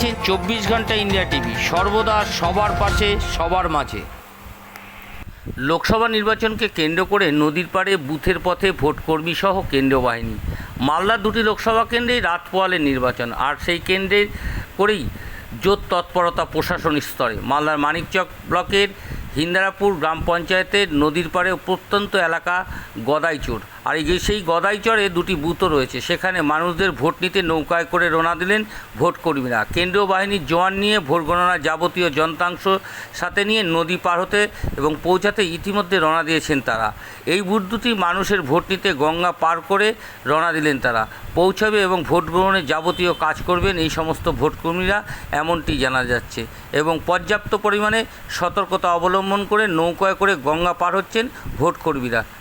দেখছেন চব্বিশ ঘণ্টা ইন্ডিয়া টিভি। সর্বদা সবার পাশে, সবার মাঝে। লোকসভা নির্বাচনকে কেন্দ্র করে নদীর পাড়ে বুথের পথে ভোটকর্মী সহ কেন্দ্রীয় বাহিনী। মালদার দুটি লোকসভা কেন্দ্রেই রাত পোয়ালে নির্বাচন, আর সেই কেন্দ্রে করেই জোর তৎপরতা প্রশাসন স্তরে। মালদার মানিকচক ব্লকের হিন্দারাপুর গ্রাম পঞ্চায়েতের নদীর পাড়ে প্রত্যন্ত এলাকা গদাইচর। আর এই যে সেই গদাইচরে দুটি বুথও রয়েছে, সেখানে মানুষদের ভোট নিতে নৌকায় করে রওনা দিলেন ভোট কর্মীরা। কেন্দ্রীয় বাহিনীর জওয়ান নিয়ে ভোট গণনার যাবতীয় যন্ত্রাংশ সাথে নিয়ে নদী পার হতে এবং পৌঁছাতে ইতিমধ্যে রওনা দিয়েছেন তারা। এই বুথ দুটি মানুষের ভোট নিতে গঙ্গা পার করে রওনা দিলেন তারা। পৌঁছাবে এবং ভোট গ্রহণের যাবতীয় কাজ করবেন এই সমস্ত ভোটকর্মীরা এমনটি জানা যাচ্ছে এবং পর্যাপ্ত পরিমাণে সতর্কতা অবলম্বন করে নৌকায় করে গঙ্গা পার হচ্ছেন ভোটকর্মীরা